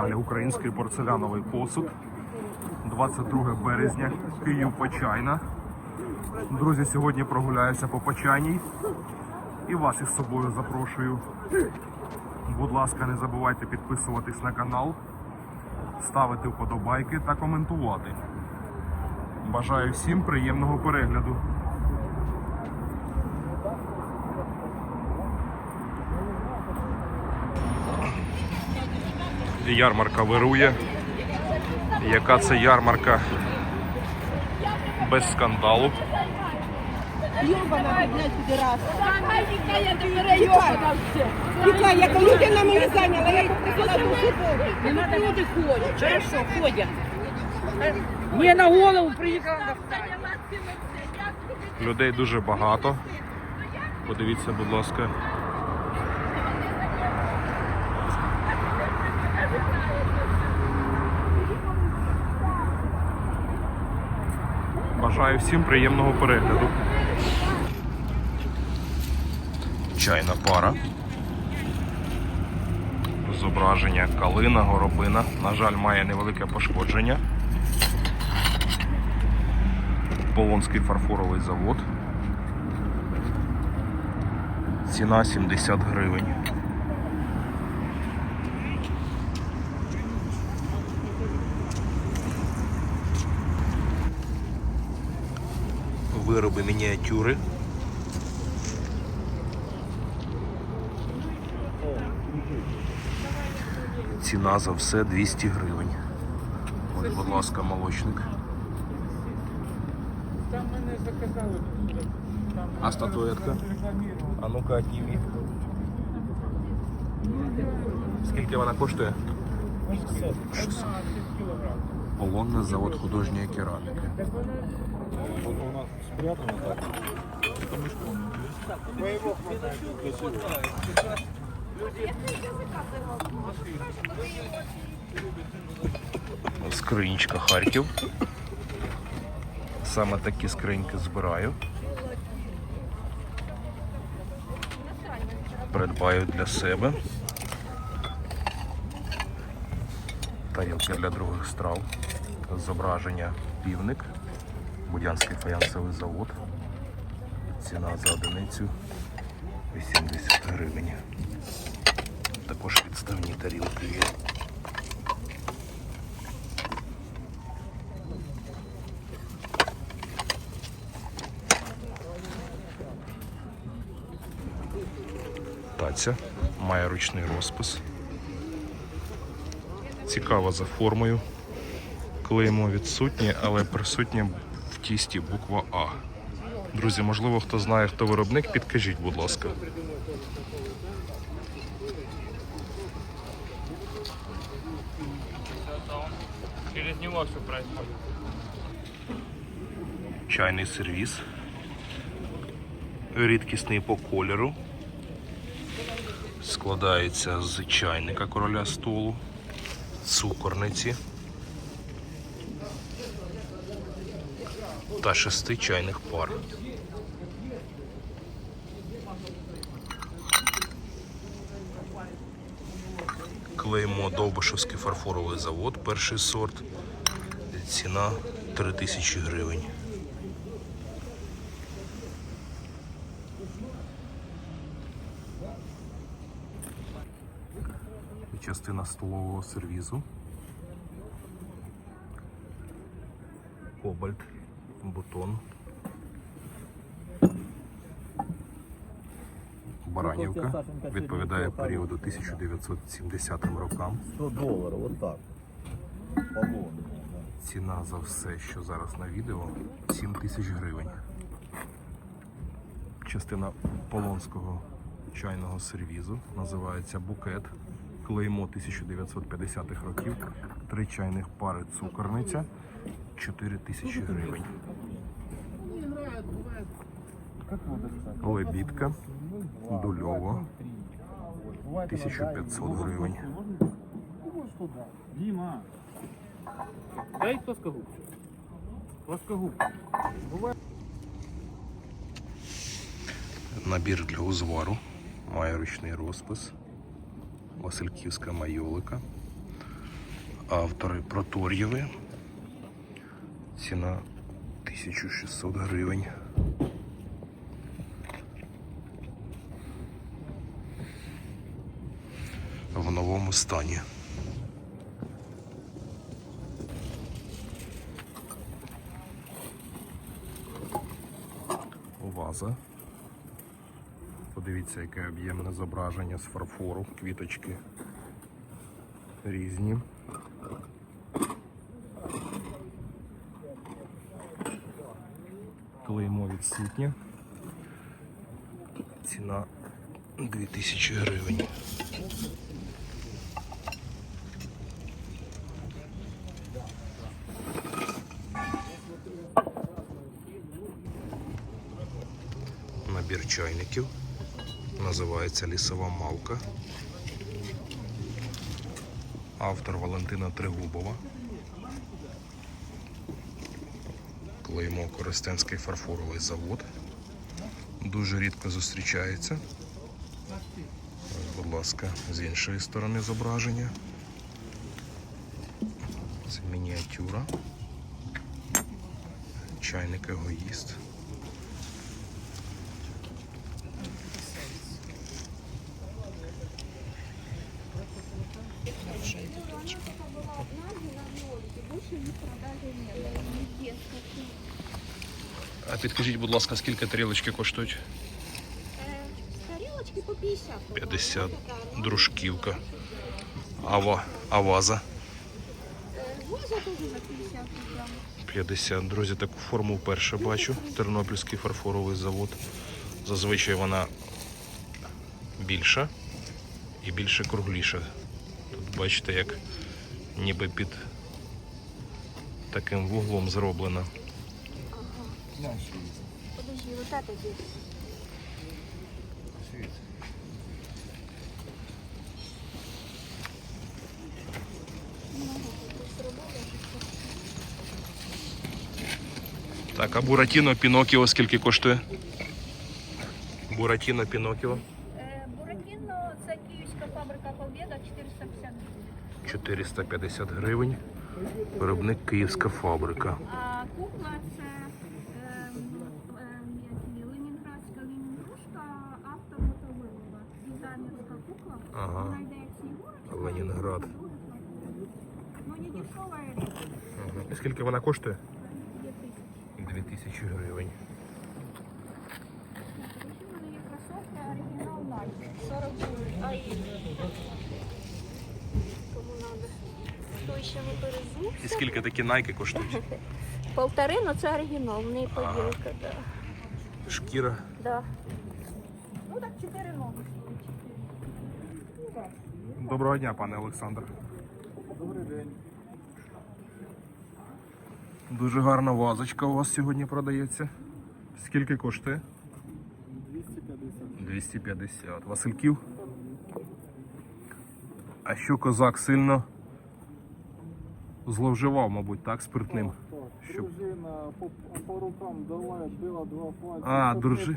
каналі Український порцеляновий посуд. 22 березня, Київ Почайна. Друзі, сьогодні прогуляюся по Почайній і вас із собою запрошую. Будь ласка, не забувайте підписуватись на канал, ставити вподобайки та коментувати. Бажаю всім приємного перегляду. Ярмарка вирує. Яка це ярмарка без скандалу? Йобана, блядь. Тікай, яка людина мене зайняла, я Не надо люди ходять. Хорошо, ходять. Мне на голову приїхала на Людей дуже багато. Подивіться, будь ласка. Бажаю всім приємного перегляду. Чайна пара. Зображення калина, горобина. На жаль, має невелике пошкодження. Полонський фарфоровий завод. Ціна 70 гривень. Вироби мініатюри. Ціна за все 200 гривень. Ось, будь ласка, молочник. Там мене заказали. А статуетка? А ну-ка, отніми. Скільки вона коштує? 600. Полонне завод художньої кераміки. Спрятано так. Это мешком. Моего Скринічка Харків. Саме такі скриньки збираю. Придбаю для себе. Тарілки для других страв. Зображення півник. Будянський фаянсовий завод. Ціна за одиницю 80 гривень. Також відставні тарілки є. Таця має ручний розпис. Цікаво за формою. Клеймо відсутнє, але присутнє тісті буква А. Друзі, можливо, хто знає, хто виробник, підкажіть, будь ласка. Через него все происходит. Чайний сервіс. Рідкісний по кольору. Складається з чайника короля столу, цукорниці та шести чайних пар. Клеймо Довбишевський фарфоровий завод, перший сорт. Ціна 3000 гривень. Частина столового сервізу. Кобальт, бутон. Баранівка відповідає періоду 1970 рокам. 100 долларов, вот так. Ціна за все, що зараз на відео 7 тисяч гривень. Частина полонського чайного сервізу називається букет. Клеймо 1950-х років. Три чайних пари цукорниця 4 тисячі гривень. Лебідка дульово 1500 гривень. Дима, дай плоскогуб. Плоскогуб. Набір для узвару. Має ручний розпис. Васильківська майолика. Автори Протор'єви. Ціна 1600 гривень. В новому стані. Ваза. Подивіться, яке об'ємне зображення з фарфору, квіточки різні. Клеймо відсутнє. Ціна 2000 гривень. Набір чайників. Називається Лісова Малка. Автор Валентина Тригубова. Клеймо Коростенський фарфоровий завод. Дуже рідко зустрічається. Будь ласка, з іншої сторони зображення. Це мініатюра. Чайник егоїст. А підкажіть, будь ласка, скільки тарілочки коштують? Тарілочки по 50. 50 дружківка. Ава, а ваза Воза теж за 50 грам. 50. Друзі, таку форму вперше бачу. Тернопільський фарфоровий завод. Зазвичай вона більша і більше кругліша. Тут бачите, як ніби під таким вуглом зроблена. Подожди, вот это здесь. Так, а Буратіно Пінокіо скільки коштує? Буратіно Пінокіо Е, Буратіно це київська фабрика Побєда 450 гривень. 450 гривень. Виробник Київська фабрика. А кукла це е, е, як її, Ленінградська Леніндрушка, автор Мотовилова. Дизайнерська кукла. Ага. Вона йде як снігурочка. Ленінград. Ну не дешова річ, Ага. Скільки вона коштує? є тисячі. 2000 гривень. Ще в мене є кросовки, оригінал Nike. 40 гривень. А і не скільки такі найки коштують? Полтори, но це оригінал, в неї поділка, да. Шкіра. Да. Ну так, чотири ноги. Доброго дня, пане Олександр. Добрий день. Дуже гарна вазочка у вас сьогодні продається. Скільки коштує? 250. 250. Васильків. А що козак сильно зловживав, мабуть, так, спиртним. Щоб... Дружина по, по рукам дала, била два пальці. А, дружи...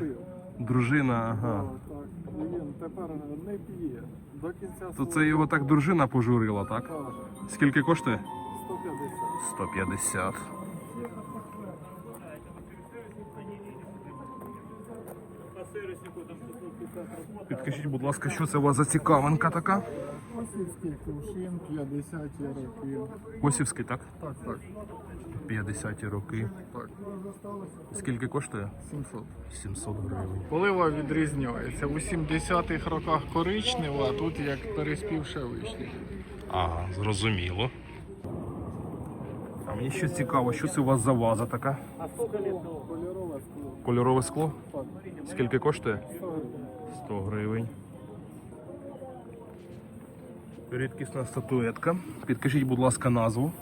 дружина, ага. Так. І він тепер не п'є. До кінця То це його так дружина пожурила, так? Так, Скільки коштує? 150. 150. Підкажіть, будь ласка, що це у вас за цікавинка така? Осівський кувшин, 50 років. Косівський, так? Так, так, 50 роки. так. Скільки коштує? 700. 700 гривень. Полива відрізняється. У 70-х роках коричнева, а тут як переспівше вишні. Ага, зрозуміло. Мені ще цікаво, що це у вас за ваза така? Кольорове скло. Кольорове скло? Скільки коштує? 100 гривень. Рідкісна статуетка. Підкажіть, будь ласка, назву.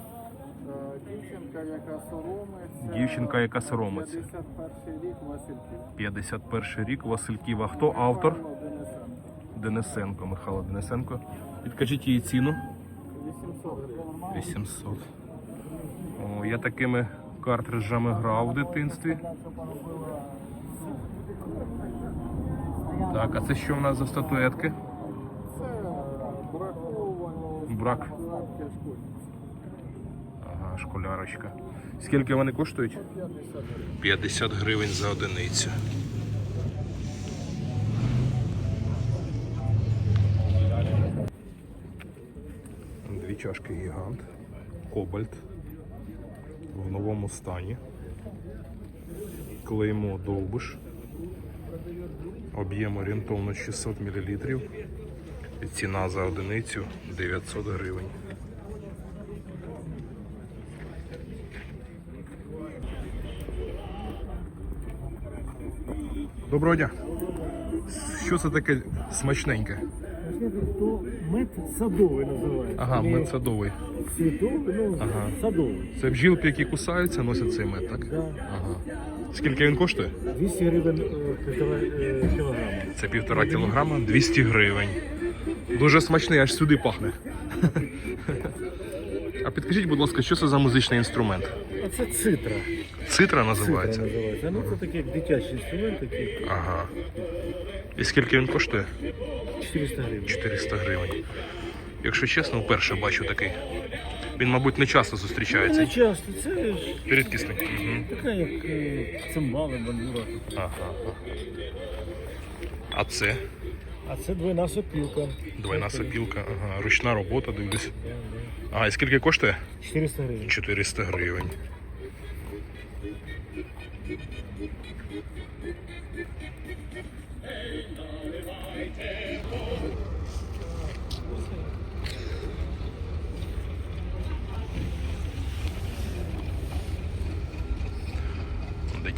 Дівчинка, яка соромиться. Дівчинка, яка соромиться. 51 рік Васильків. 51 рік Васильків. А хто автор? Денисенко, Михайло Денисенко. Підкажіть її ціну. 800 800. Я такими картриджами грав в дитинстві. Так, а це що в нас за статуетки? Це Брак. Ага, школярочка. Скільки вони коштують? 50 гривень за одиницю. Дві чашки гігант. Кобальт. В новому стані. Клеймо довбиш. Об'єм орієнтовно 600 мл. Ціна за одиницю 900 гривень. Доброго дня. Що це таке смачненьке? То мед садовий називається. Ага, мед садовий. Світовий, ну, Ага. садовий. Це бджілки, які кусаються, носять цей мед, так? Да. Ага. Скільки він коштує? 200 гривень е, півтора е, кілограма. Це півтора кілограма, 200 гривень. Дуже смачний, аж сюди пахне. А підкажіть, будь ласка, що це за музичний інструмент? А це цитра. Цитра Цитра називається. називається. Ну це такий як дитячий інструмент, такий Ага. І скільки він коштує? 400 гривень. 400 гривень. Якщо чесно, вперше бачу такий. Він, мабуть, не часто Ну, зустрічається. не часто, це ж Рідкісний. Угу. така як е, цимбали, бандура. Ага. А це А це двойна сопілка. двойна сопілка, ага. ручна робота, дивлюсь. Ага, і скільки коштує? 400 гривень. 400 гривень.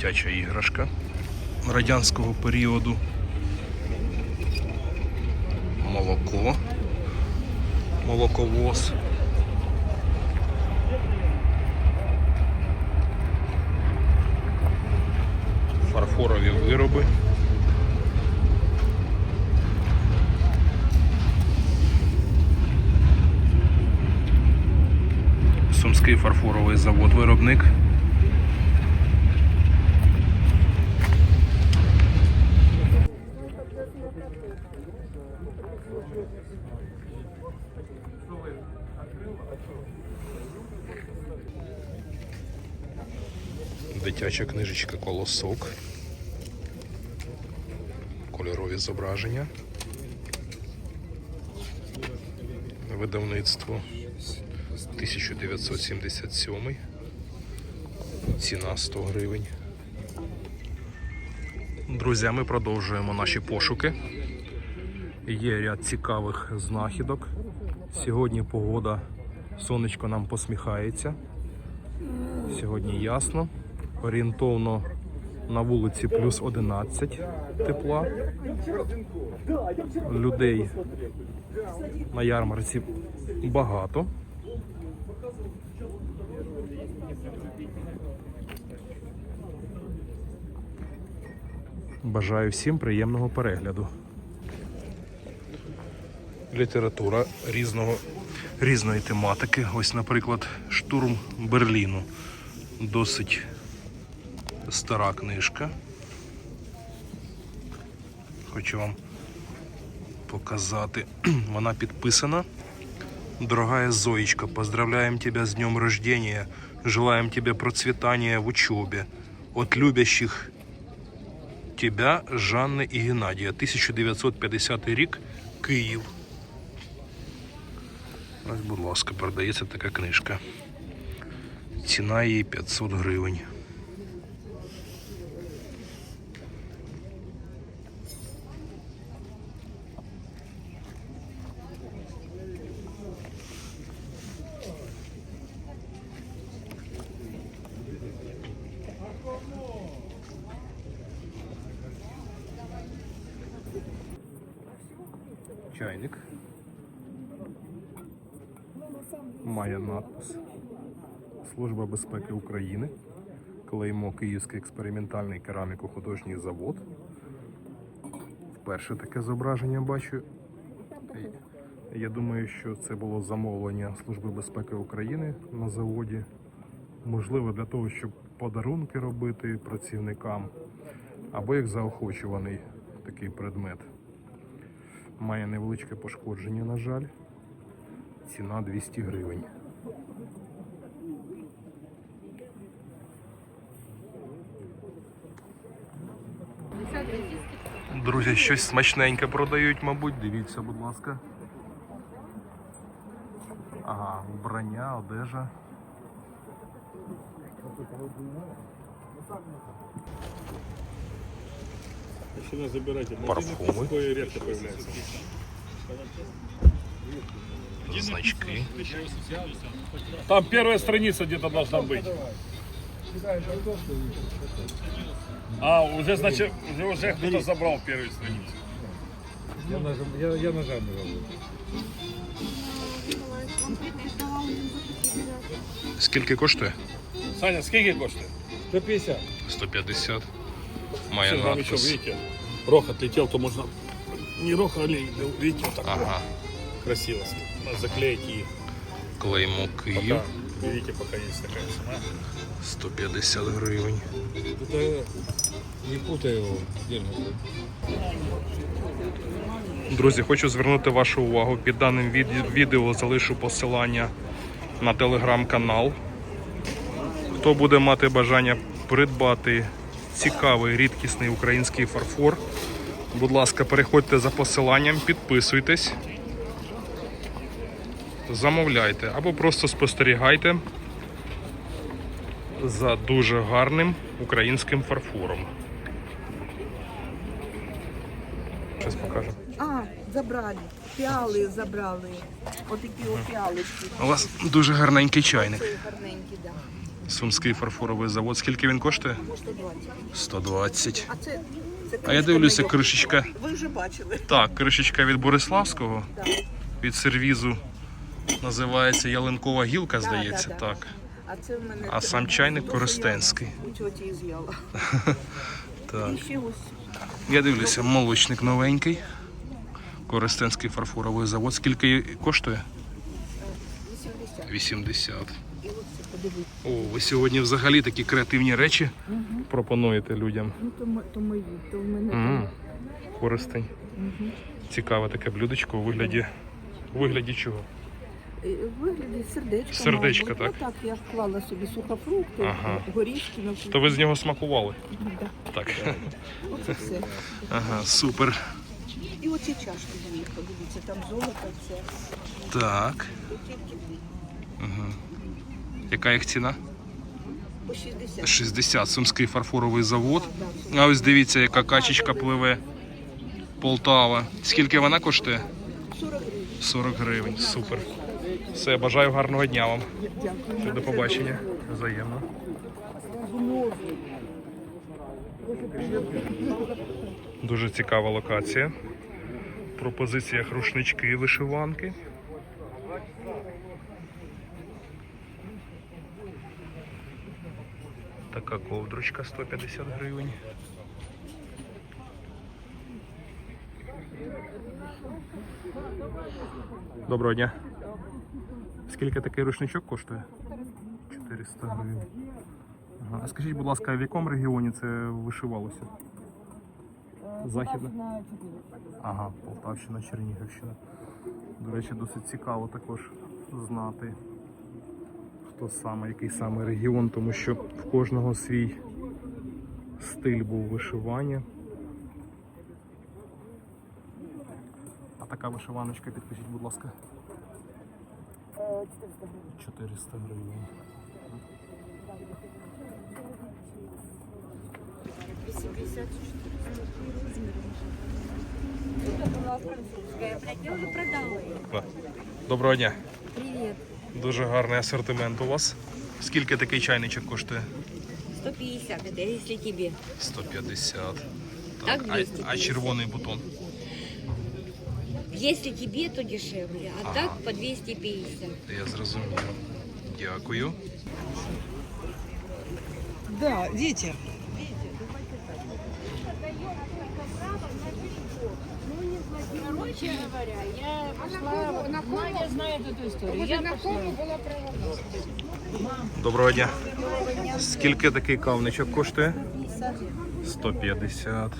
Дитяча іграшка радянського періоду. Молоко. Молоковоз. фарфорові вироби. Сумський фарфоровий завод виробник. Дитяча книжечка Колосок. Кольорові зображення. Видавництво 1977. Ціна 100 гривень. Друзі, ми продовжуємо наші пошуки. Є ряд цікавих знахідок. Сьогодні погода, сонечко нам посміхається. Сьогодні ясно. Орієнтовно на вулиці плюс 11 тепла. Людей на ярмарці багато. Бажаю всім приємного перегляду. Література різного, різної тематики. Ось, наприклад, штурм Берліну. Досить стара книжка. Хочу вам показати. Вона підписана. Дорогая Зоечка, поздравляем тебя с днем рождения. Желаем тебе процветания в учебе. От любящих тебя Жанни і Геннадія. 1950 рік, Київ. Ось, будь ласка, продається така книжка. Ціна її 500 гривень. Чайник. Має надпис. Служба безпеки України. Клеймо Київський експериментальний кераміко-художній завод. Вперше таке зображення бачу. Я думаю, що це було замовлення Служби безпеки України на заводі. Можливо, для того, щоб подарунки робити працівникам, або як заохочуваний такий предмет. Має невеличке пошкодження, на жаль. Ціна 200 гривень. Друзі, щось смачненьке продають, мабуть, дивіться, будь ласка. Ага, вбрання, одежа. Начинай забирайте. Парфумы. Такое редко появляется. Значки. Там первая страница где-то должна быть. А, уже, значит, уже, уже кто-то забрал первую страницу. Я нажим, я, я ножами роблю. Скільки коштує? Саня, сколько коштует? 150. 150. Має Всё, там еще, надпис. видите, рох отлетел, то можно... Не рох, а видите, вот так Ага. красиво. Надо заклеить и Клеймо Київ. пока, видите, пока есть такая цена. 150 гривень. Это не путай его. Друзі, хочу звернути вашу увагу. Під даним від- відео залишу посилання на телеграм-канал. Хто буде мати бажання придбати цікавий рідкісний український фарфор, будь ласка, переходьте за посиланням, підписуйтесь, замовляйте або просто спостерігайте за дуже гарним українським фарфором. Щось покажу. А, забрали. Піали забрали. Отакі от піалочки. У вас дуже гарненький чайник. Це гарненькі, да. Сумський фарфоровий завод. Скільки він коштує? 120. 120. А це, це А я дивлюся, кришечка. Ви вже бачили. Так, кришечка від Бориславського. Да. Від сервізу. Називається ялинкова гілка, здається. да, да. Так. А це в мене А сам чайник коростенський. Так. Я дивлюся, молочник новенький. Коростенський фарфоровий завод. Скільки коштує? 80. 80. І. О, ви сьогодні взагалі такі креативні речі пропонуєте людям. Ну то, то мої, то в мене там. Користень. Цікаве таке блюдечко у вигляді. У вигляді чого? Е, вигляді сердечка. Сердечка, мабуть. так? Ну, так, я вклала собі сухофрукти, Ага. горішки на То ви з нього смакували? Да. Так. Оце все. Ага, супер. І оці чашки дві, подивіться, там золото все. Так. Дві. Яка їх ціна? 60. 60. Сумський фарфоровий завод. А ось дивіться, яка качечка пливе. Полтава. Скільки вона коштує? 40 гривень. 40 гривень. Супер. Все, бажаю гарного дня вам. До побачення. Взаємно. Дуже цікава локація. В пропозиціях рушнички, вишиванки. Така ковдрочка 150 гривень. Доброго дня. Скільки такий рушничок коштує? 400 гривень. Ага. А скажіть, будь ласка, в якому регіоні це вишивалося? Західна? Ага, Полтавщина, Чернігівщина. До речі, досить цікаво також знати, хто саме, який саме регіон, тому що в кожного свій стиль був вишивання. А така вишиваночка, підпишіть, будь ласка. 400 гривень. Доброго дня. Привет. Дуже гарний асортимент у вас. Скільки такий чайничок коштує? 150, это если тебе. 150. Так, а, 250. а червоний бутон? Если тебе, то дешевле, а Ага. так по 250. Я зрозумів. Дякую. Да, діти. Доброго дня. Скільки такий кавничок коштує? 150.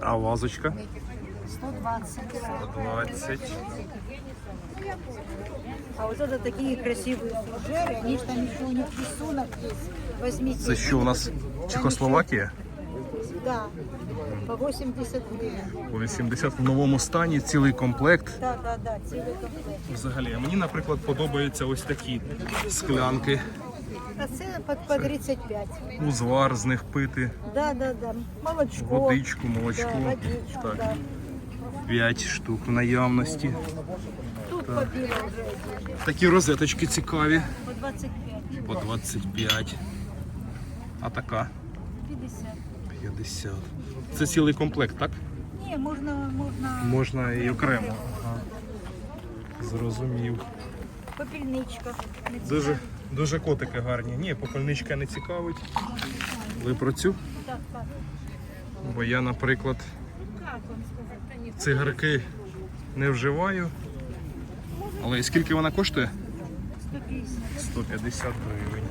А вазочка? 120. 120. А вот это такие красивые фужеры, они же там еще у них рисунок есть. Возьмите. Це що у нас? Чехословакія? Да. По 80 гривень. По 80 в новому стані, цілий комплект. Да, да, да, цілий комплект. Взагалі, а мені, наприклад, подобаються ось такі склянки, А це по, по 35. узвар з них пити, Да, да, да. Молочко. водичку, молочко. Да, водичку, Так. да. 5 штук в наявності. Тут по вже Такі розеточки цікаві. по 25. По 25. А така 50. 50. Це цілий комплект, так? Ні, можна, можна Можна і окремо. Ага. Зрозумів. попільничка. Не Дуже, дуже котики гарні. Ні, попельничка не цікавить. Ви про цю? Так, так. Бо я, наприклад, цигарки не вживаю. Але і скільки вона коштує? 150. 150 гривень.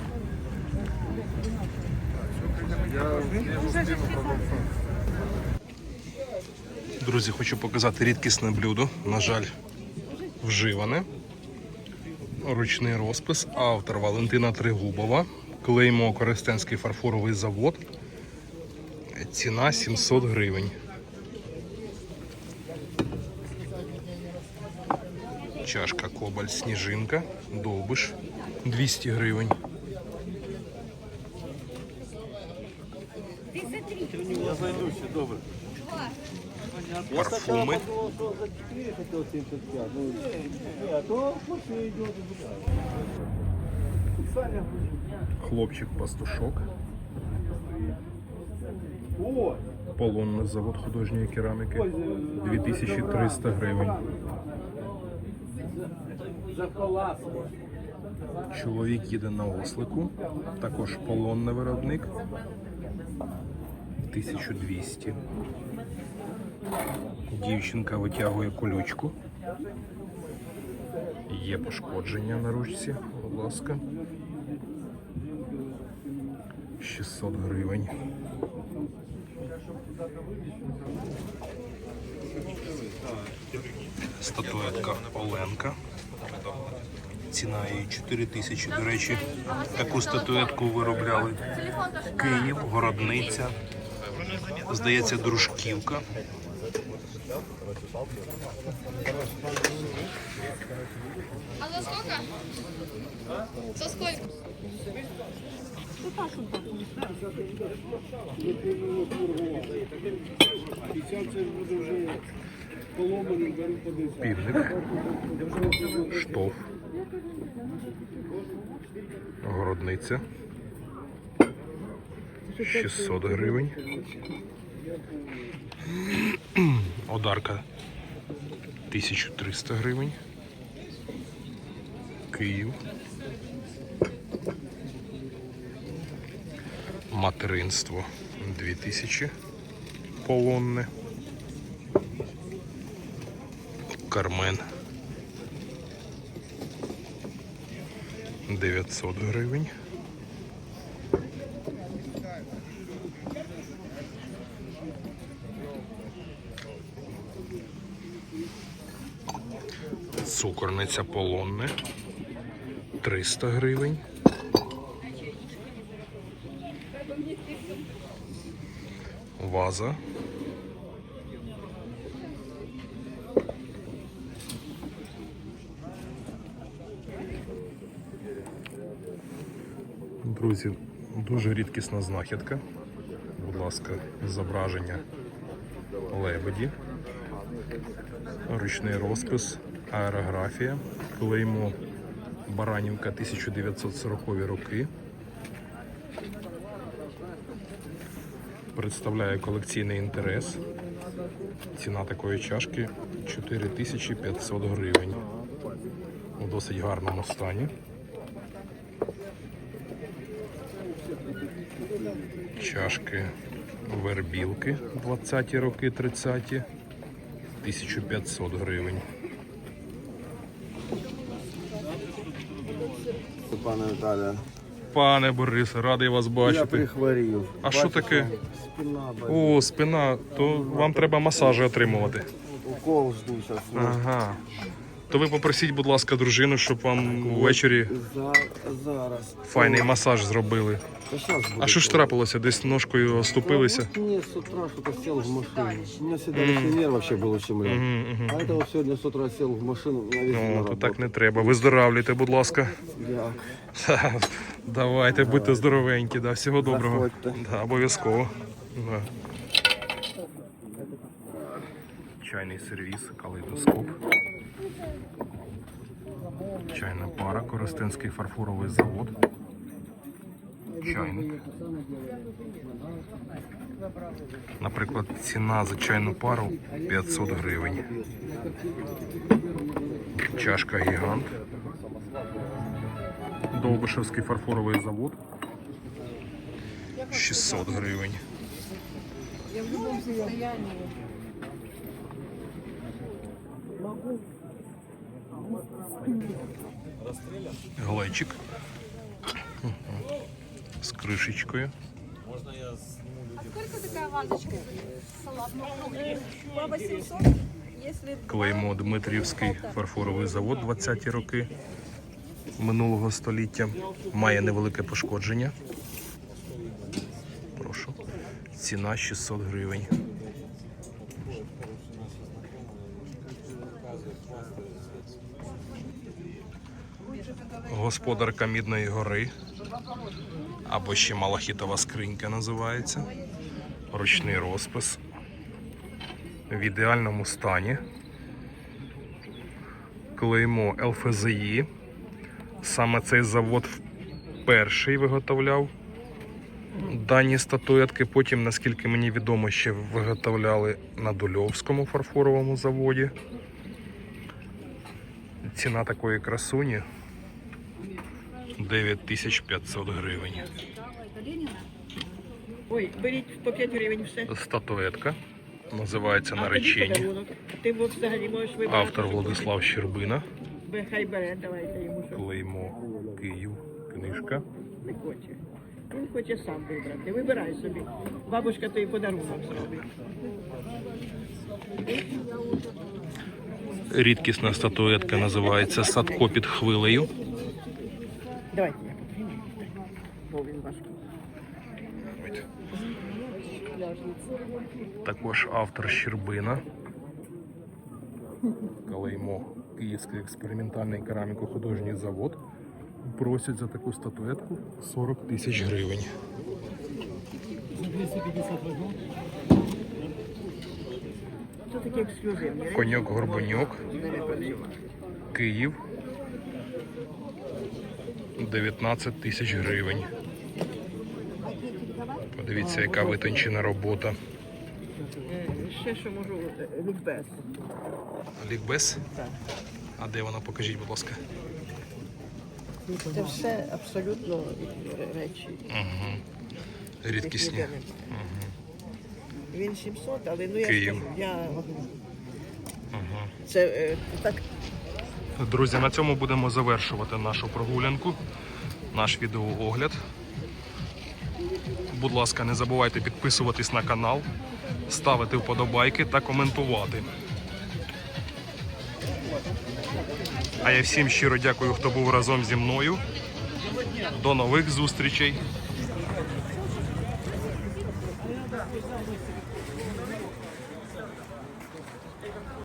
Друзі, хочу показати рідкісне блюдо. На жаль, вживане. Ручний розпис. Автор Валентина Тригубова. Клеймо Коростенський фарфоровий завод. Ціна 700 гривень. Чашка Кобальт Сніжинка. Довбиш 200 гривень. Парфуми. Хлопчик пастушок. Полонний завод художньої кераміки. 2300 гривень. Чоловік їде на ослику. Також полонний виробник. 1200. Дівчинка витягує колючку. Є пошкодження на ручці, будь ласка. 600 гривень. Статуетка Оленка. Ціна її 4 тисячі. До речі, таку статуетку виробляли Київ, Городниця. Здається, дружківка. А за сколько? За сколько? Півник, штоф, городниця, 600 гривень, одарка. 1300 гривень, Київ, материнство. 2000, полонне. Кармен. 900 гривень. Цукорниця полонне 300 гривень. Ваза Друзі, дуже рідкісна знахідка. Будь ласка, зображення лебеді, ручний розпис, аерографія, клеймо Баранівка 1940 роки. Представляє колекційний інтерес. Ціна такої чашки 4500 гривень. У досить гарному стані. чашки вербілки 20-ті роки, 30-ті, 1500 гривень. Пане Віталія. Пане Борисе, радий вас я бачити. прихворів. А що Бачиш, таке? Спина болить. О, спина, то вам треба масажі отримувати. Укол жду зараз. Ага. То ви попросіть, будь ласка, дружину, щоб вам ввечері За, зараз. файний масаж зробили. А що ж трапилося? Десь ножкою оступилися? Мне с утра что-то сел в машину. У всегда лишний нерв вообще ущемлен. Мгм, мгм. А это вот сегодня с утра сел в машину, на весь на Ну, то так не треба. Виздоравлюйте, будь ласка. Дякую. Давайте, будьте здоровенькі, да. всього доброго. Заходьте. Да, обов'язково. Да. Чайний сервіс, калейдоскоп. Чайна пара, Коростенський фарфоровий завод. Чайник. Наприклад, ціна за чайну пару 500 гривень. Чашка гігант. Довбишевський фарфоровий завод. 600 гривень. Мгм. З кришечкою. По 800, если Клеймо Дмитрівський фарфоровий завод 20-ті роки минулого століття. Має невелике пошкодження. Прошу. Ціна 600 гривень. Господарка Мідної гори. Або ще Малахітова скринька називається. Ручний розпис. В ідеальному стані клеймо ЛФЗІ. Саме цей завод перший виготовляв дані статуетки. Потім, наскільки мені відомо, ще виготовляли на Дульовському фарфоровому заводі. Ціна такої красуні 9500 гривень. Ой, беріть по 5 гривень все. Статуетка. Називається Наречені. Ти взагалі можеш вибрати. Автор Владислав Щербина. Хай бере, давайте йому Клеймо Київ. Книжка. не хоче. Він хоче сам вибрати. Вибирай собі. Бабушка тобі подарунок зробить. Рідкісна статуетка називається Садко під хвилею. Давайте я потримаю. Бо він важкий. Також автор Щербина. Калеймо Київський експериментальний кераміко-художній завод. Просять за таку статуетку 40 тисяч гривень. Це такі 19 тисяч гривень. Подивіться, яка витончена робота. Ще що можу, е, лікбез. Лікбез? Так. А де вона? Покажіть, будь ласка. Це все абсолютно речі. Угу. Рідкісні. Немає. Він 700, але ну я Київ. скажу, я... Це е, так Друзі, на цьому будемо завершувати нашу прогулянку, наш відеоогляд. Будь ласка, не забувайте підписуватись на канал, ставити вподобайки та коментувати. А я всім щиро дякую, хто був разом зі мною. До нових зустрічей!